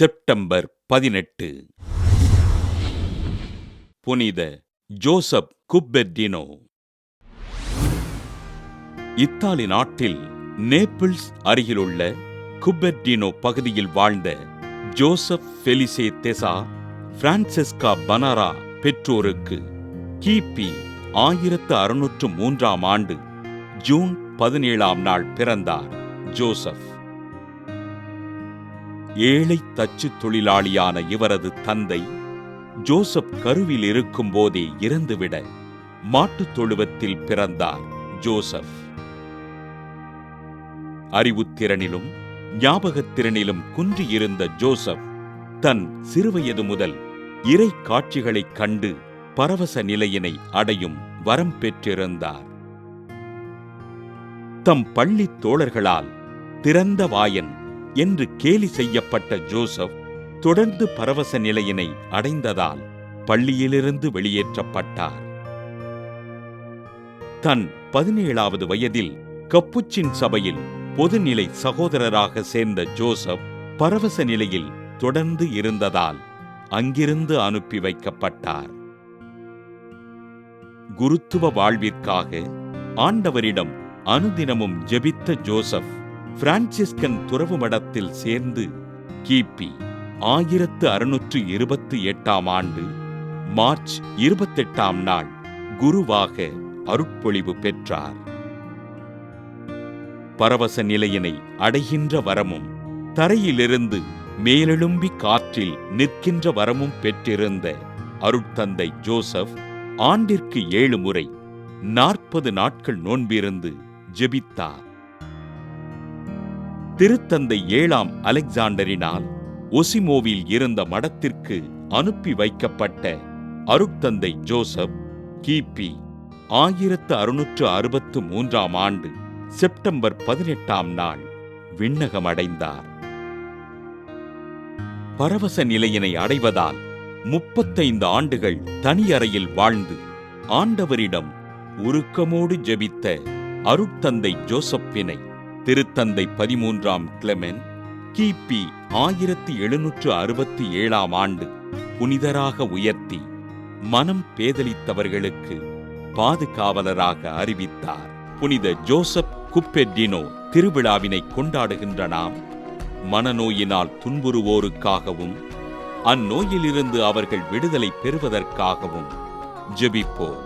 September பதினெட்டு. புனித Joseph Cupertino. Italy நாட்டில் நேபிள்ஸ் அருகிலுள்ள குப்பெர்டினோ பகுதியில் வாழ்ந்த ஜோசப் ஃபெலிசே தெசா பிரான்செஸ்கா பனாரா பெற்றோருக்கு கிபி ஆயிரத்து அறுநூற்று மூன்றாம் ஆண்டு ஜூன் பதினேழாம் நாள் பிறந்தார் ஜோசப். ஏழை தச்சு தொழிலாளியான இவரது தந்தை ஜோசப் கருவில் இருக்கும் போதே இறந்துவிட மாட்டுத் தொழுவத்தில் பிறந்தார் ஜோசப். அறிவுத்திறனிலும் ஞாபகத்திறனிலும் குன்றியிருந்த ஜோசப் தன் சிறுவயது முதல் இறை காட்சிகளைக் கண்டு பரவச நிலையினை அடையும் வரம் பெற்றிருந்தார். தம் பள்ளித் தோழர்களால் திறந்த வாயன் என்று கேலி செய்யப்பட்ட ஜோசப் தொடர்ந்து பரவச நிலையினை அடைந்ததால் பள்ளியிலிருந்து வெளியேற்றப்பட்டார். தன் பதினேழாவது வயதில் கப்புச்சின் சபையில் பொதுநிலை சகோதரராக சேர்ந்த ஜோசப் பரவச நிலையில் தொடர்ந்து இருந்ததால் அங்கிருந்து அனுப்பி வைக்கப்பட்டார். குருத்துவ வாழ்விற்காக ஆண்டவரிடம் அனுதினமும் ஜெபித்த ஜோசப் பிரான்சிஸ்கன் துறவு மடத்தில் சேர்ந்து கிபி ஆயிரத்து அறுநூற்று இருபத்தி எட்டாம் ஆண்டு மார்ச் இருபத்தெட்டாம் நாள் குருவாக அருட்பொழிவு பெற்றார். பரவச நிலையினை அடைகின்ற வரமும் தரையிலிருந்து மேலெழும்பி காற்றில் நிற்கின்ற வரமும் பெற்றிருந்த அருட்தந்தை ஜோசப் ஆண்டிற்கு ஏழு முறை நாற்பது நாட்கள் நோன்பிருந்து ஜெபித்தார். திருத்தந்தை ஏழாம் அலெக்சாண்டரினால் ஒசிமோவில் இருந்த மடத்திற்கு அனுப்பி வைக்கப்பட்ட அருட்தந்தை ஜோசப் கிபி ஆயிரத்து அறுநூற்று அறுபத்து மூன்றாம் ஆண்டு செப்டம்பர் பதினெட்டாம் நாள் விண்ணகமடைந்தார். பரவச நிலையினை அடைவதால் முப்பத்தைந்து ஆண்டுகள் தனியறையில் வாழ்ந்து ஆண்டவரிடம் உருக்கமோடு ஜெபித்த அருட்தந்தை ஜோசப்பினை திருத்தந்தை பதிமூன்றாம் கிளமென் கிபி ஆயிரத்தி எழுநூற்று அறுபத்தி ஏழாம் ஆண்டு புனிதராக உயர்த்தி மனம் பேதலித்தவர்களுக்கு பாதுகாவலராக அறிவித்தார். புனித ஜோசப் குப்பெட்டினோ திருவிழாவினை கொண்டாடுகின்ற நாம் மனநோயினால் துன்புறுவோருக்காகவும் அந்நோயிலிருந்து அவர்கள் விடுதலை பெறுவதற்காகவும் ஜெபிப்போம்.